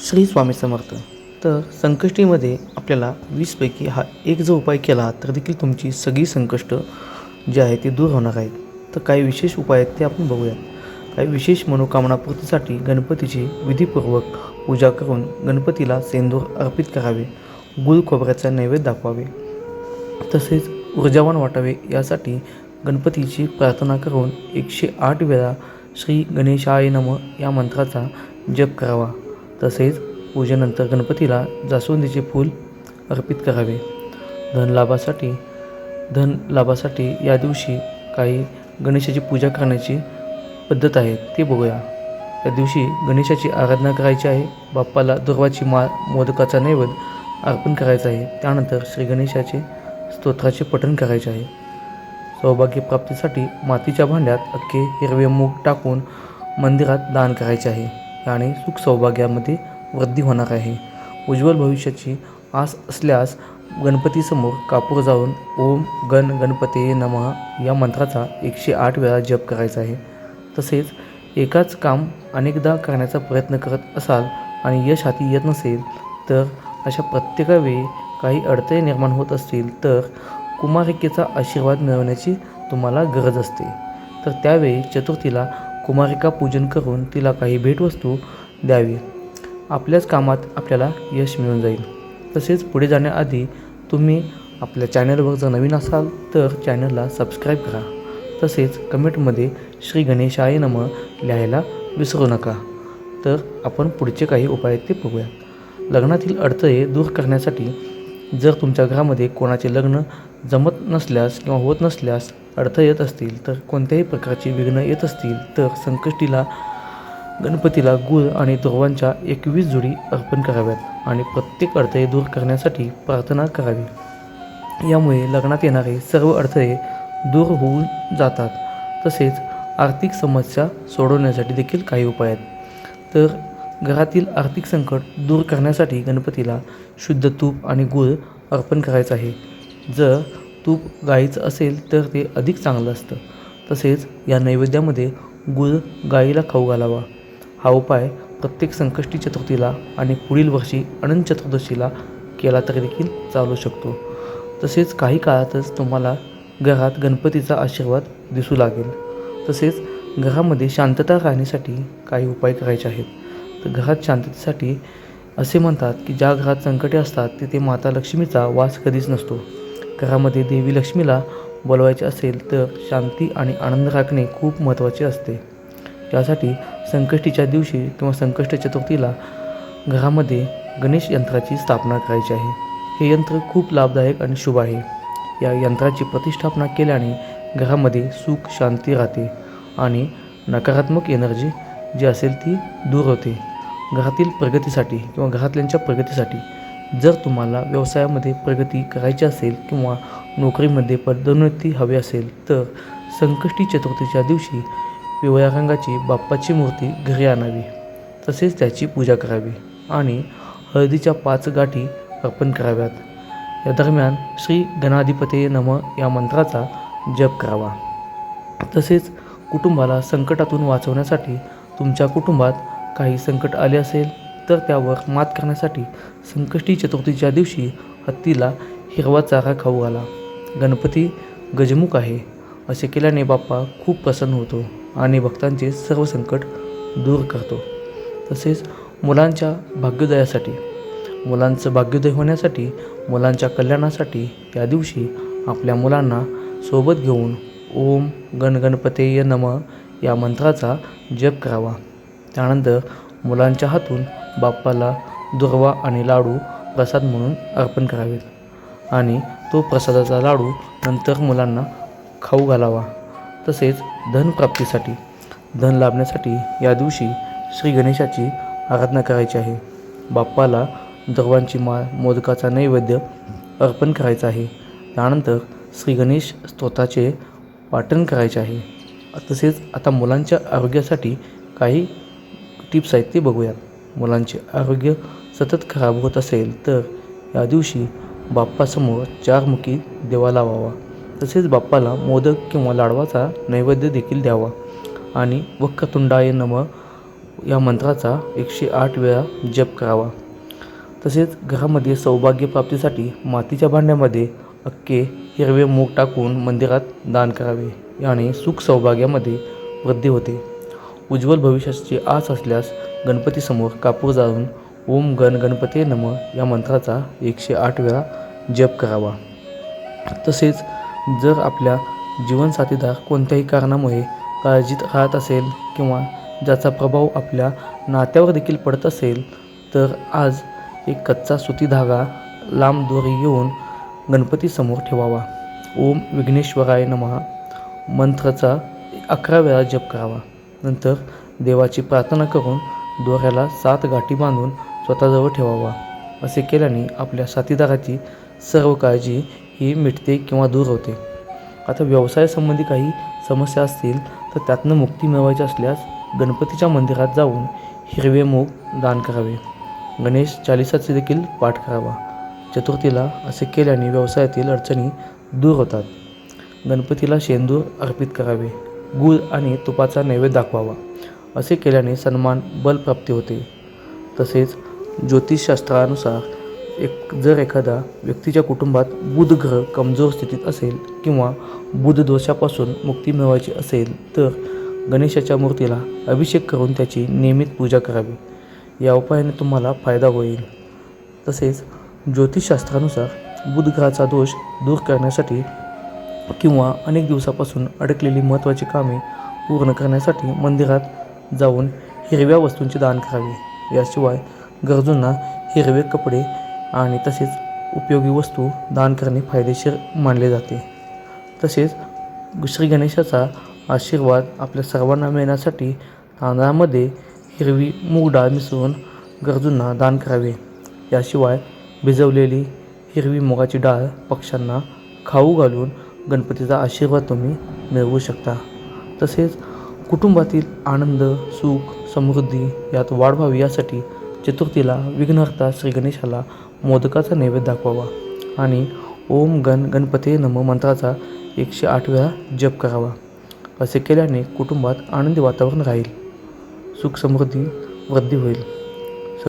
श्री स्वामी समर्थ. तर संकष्टीमध्ये आपल्याला वीसपैकी हा एक जो उपाय केला तर देखील तुमची सगळी संकष्ट जे आहे ती दूर होणार आहेत. तर काही विशेष उपाय आहेत ते आपण बघूया काही विशेष मनोकामनापूर्तीसाठी गणपतीची विधीपूर्वक पूजा करून गणपतीला सेंदूर अर्पित करावे गुळ खोबऱ्याचा नैवेद्य दाखवावे. तसेच ऊर्जावान वाटावे यासाठी गणपतीची प्रार्थना करून एकशे आठ वेळा श्री गणेशाय नम या मंत्राचा जप करावा. तसेच पूजेनंतर गणपतीला जास्वंदीचे फूल अर्पित करावे. धनलाभासाठी धन लाभासाठी या दिवशी काही गणेशाची पूजा करण्याची पद्धत आहे ते बघूया. या दिवशी गणेशाची आराधना करायची आहे बाप्पाला दुर्वाची माळ मोदकाचा नैवेद्य अर्पण करायचा आहे त्यानंतर श्री गणेशाचे स्तोत्राचे पठण करायचे आहे. सौभाग्यप्राप्तीसाठी मातीच्या भांड्यात अख्खे हिरवे मूग टाकून मंदिरात दान करायचे आहे. आणि सुख सौभाग्यामध्ये वृद्धी होणार आहे. उज्ज्वल भविष्याची आस असल्यास गणपतीसमोर कापूर जाऊन ओम गण गणपती नमः या मंत्राचा एकशे आठ वेळा जप करायचा आहे. तसेच एकाच काम अनेकदा करण्याचा प्रयत्न करत असाल आणि यश हाती येत नसेल तर अशा प्रत्येकावेळी काही अडथळे निर्माण होत असतील तर कुमारिकेचा आशीर्वाद मिळवण्याची तुम्हाला गरज असते. तर त्यावेळी चतुर्थीला कुमारिका पूजन करून तिला काही भेटवस्तू द्यावी. आपल्याच कामात आपल्याला यश मिळून जाईल. तसेच पुढे जाण्याआधी तुम्ही आपल्या चॅनलवर जर नवीन असाल तर चॅनलला सबस्क्राईब करा. तसेच कमेंटमध्ये श्री गणेशाय नम लिहायला विसरू नका. तर आपण पुढचे काही उपाय आहेत ते बघूया लग्नातील अडथळे दूर करण्यासाठी जर तुमच्या घरामध्ये कोणाचे लग्न जमत नसल्यास किंवा होत नसल्यास अडथळे येत असतील तर कोणत्याही प्रकारची विघ्न येत असतील तर संकष्टीला गणपतीला गुळ आणि दुर्वांच्या एकवीस जोडी अर्पण कराव्यात आणि प्रत्येक अडथळे दूर करण्यासाठी प्रार्थना करावी. यामुळे लग्नात येणारे सर्व अडथळे दूर होऊन जातात. तसेच आर्थिक समस्या सोडवण्यासाठी देखील काही उपाय आहेत. तर घरातील आर्थिक संकट दूर करण्यासाठी गणपतीला शुद्ध तूप आणि गूळ अर्पण करायचं आहे. जर तूप गाईचं असेल तर ते अधिक चांगलं असतं. तसेच या नैवेद्यामध्ये गुळ गाईला खाऊ घालावा. हा उपाय प्रत्येक संकष्टी चतुर्थीला आणि पुढील वर्षी अनंत चतुर्दशीला केला तरी देखील चालू शकतो. तसेच काही काळातच तुम्हाला घरात गणपतीचा आशीर्वाद दिसू लागेल. तसेच घरामध्ये शांतता राहण्यासाठी काही उपाय करायचे आहेत. तर घरात शांततेसाठी असे म्हणतात की ज्या घरात संकटे असतात तिथे माता लक्ष्मीचा वास कधीच नसतो. घरामध्ये देवी लक्ष्मीला बोलवायचे असेल तर शांती आणि आनंद राखणे खूप महत्त्वाचे असते. यासाठी संकष्टीच्या दिवशी किंवा संकष्ट चतुर्थीला घरामध्ये गणेश यंत्राची स्थापना करायची आहे. हे यंत्र खूप लाभदायक आणि शुभ आहे. या यंत्राची प्रतिष्ठापना केल्याने घरामध्ये सुख शांती राहते आणि नकारात्मक एनर्जी जी असेल ती दूर होते. घरातील प्रगतीसाठी किंवा घरातल्यांच्या प्रगतीसाठी जर तुम्हाला व्यवसायामध्ये प्रगती करायची असेल किंवा नोकरीमध्ये पदोन्नती हवी असेल तर संकष्टी चतुर्थीच्या दिवशी पिवळ्या रंगाची बाप्पाची मूर्ती घरी आणावी. तसेच त्याची पूजा करावी आणि हळदीच्या पाच गाठी अर्पण कराव्यात. या दरम्यान श्री गणाधिपते नम या मंत्राचा जप करावा. तसेच कुटुंबाला संकटातून वाचवण्यासाठी तुमच्या कुटुंबात काही संकट आले असेल तर त्यावर मात करण्यासाठी संकष्टी चतुर्थीच्या दिवशी हत्तीला हिरवा चारा खाऊ घाला. गणपती गजमुख आहे असे केल्याने बाप्पा खूप प्रसन्न होतो आणि भक्तांचे सर्व संकट दूर करतो. तसेच मुलांच्या भाग्योदयासाठी मुलांचं भाग्योदय होण्यासाठी मुलांच्या कल्याणासाठी त्या दिवशी आपल्या मुलांना सोबत घेऊन ओम गण गणपतेय नम या मंत्राचा जप करावा. त्यानंतर मुलांच्या हातून बाप्पाला दुर्वा आणि लाडू प्रसाद म्हणून अर्पण करावेत आणि तो प्रसादाचा लाडू नंतर मुलांना खाऊ घालावा. तसेच धनप्राप्तीसाठी धन लाभण्यासाठी या दिवशी श्री गणेशाची आराधना करायची आहे. बाप्पाला दर्वांची माळ मोदकाचा नैवेद्य अर्पण करायचा आहे. त्यानंतर श्री गणेश स्तोत्राचे पाठन करायचे आहे. तसेच आता मुलांच्या आरोग्यासाठी काही टिप्स आहेत ते बघूयात. मुलांचे आरोग्य सतत खराब होत असेल तर या दिवशी बाप्पासमोर चारमुखी देवा लावावा. तसेच बाप्पाला मोदक किंवा लाडवाचा नैवेद्य देखील द्यावा. आणि वक्रतुंडाय नम या मंत्राचा एकशे आठ वेळा जप करावा. तसेच घरामध्ये सौभाग्यप्राप्तीसाठी मातीच्या भांड्यामध्ये अक्के हिरवे मूग टाकून मंदिरात दान करावे. याने सुख सौभाग्यामध्ये वृद्धी होते. उज्ज्वल भविष्याची आस असल्यास गणपतीसमोर कापूर जाळून ओम गण गणपती नम या मंत्राचा एकशे आठ वेळा जप करावा. तसेच जर आपल्या जीवनसाथीदार कोणत्याही कारणामुळे काळजीत राहत असेल किंवा ज्याचा प्रभाव आपल्या नात्यावर देखील पडत असेल तर आज एक कच्चा सुती धागा लांब दोरी घेऊन गणपतीसमोर ठेवावा. ओम विघ्नेश्वराय नमः. मंत्राचा अकरा वेळा जप करावा. नंतर देवाची प्रार्थना करून दोऱ्याला सात गाठी बांधून स्वतःजवळ ठेवावा. असे केल्याने आपल्या साथीदाराची सर्व काळजी ही मिटते किंवा दूर होते. आता व्यवसायासंबंधी काही समस्या असतील तर त्यातनं मुक्ती मिळवायची असल्यास गणपतीच्या मंदिरात जाऊन हिरवे मूग दान करावे. गणेश चालिसाचे देखील पाठ करावा. चतुर्थीला असे केल्याने व्यवसायातील अडचणी दूर होतात. गणपतीला शेंदूर अर्पित करावे. गूळ आणि तुपाचा नैवेद्य दाखवावा. असे केल्याने सन्मान बलप्राप्ती होते. तसेच ज्योतिषशास्त्रानुसार एक जर एखादा व्यक्तीच्या कुटुंबात बुध ग्रह कमजोर स्थितीत असेल किंवा बुध दोषापासून मुक्ती मिळवायची असेल तर गणेशाच्या मूर्तीला अभिषेक करून त्याची नियमित पूजा करावी. या उपायाने तुम्हाला फायदा होईल. तसेच ज्योतिषशास्त्रानुसार बुध ग्रहाचा दोष दूर करण्यासाठी किंवा अनेक दिवसापासून अडकलेली महत्त्वाची कामे पूर्ण करण्यासाठी मंदिरात जाऊन हिरव्या वस्तूंचे दान करावे. याशिवाय गरजूंना हिरवे कपडे आणि तसेच उपयोगी वस्तू दान करणे फायदेशीर मानले जाते. तसेच श्री गणेशाचा आशीर्वाद आपल्या सर्वांना मिळण्यासाठी तांदळामध्ये हिरवी मूग डाळ मिसळून गरजूंना दान करावे. याशिवाय भिजवलेली हिरवी मुगाची डाळ पक्ष्यांना खाऊ घालून गणपतीचा आशीर्वाद तुम्ही मिळवू शकता. तसेच कुटुंबातील आनंद सुख समृद्धी यात वाढ व्हावी यासाठी चतुर्थीला विघ्नहर्ता श्री गणेशाला मोदकाचा नैवेद्य दाखवावा आणि ओम गण गणपती नम मंत्राचा एकशे आठ वेळा जप करावा. असे केल्याने कुटुंबात आनंदी वातावरण राहील. सुख समृद्धी वृद्धी होईल.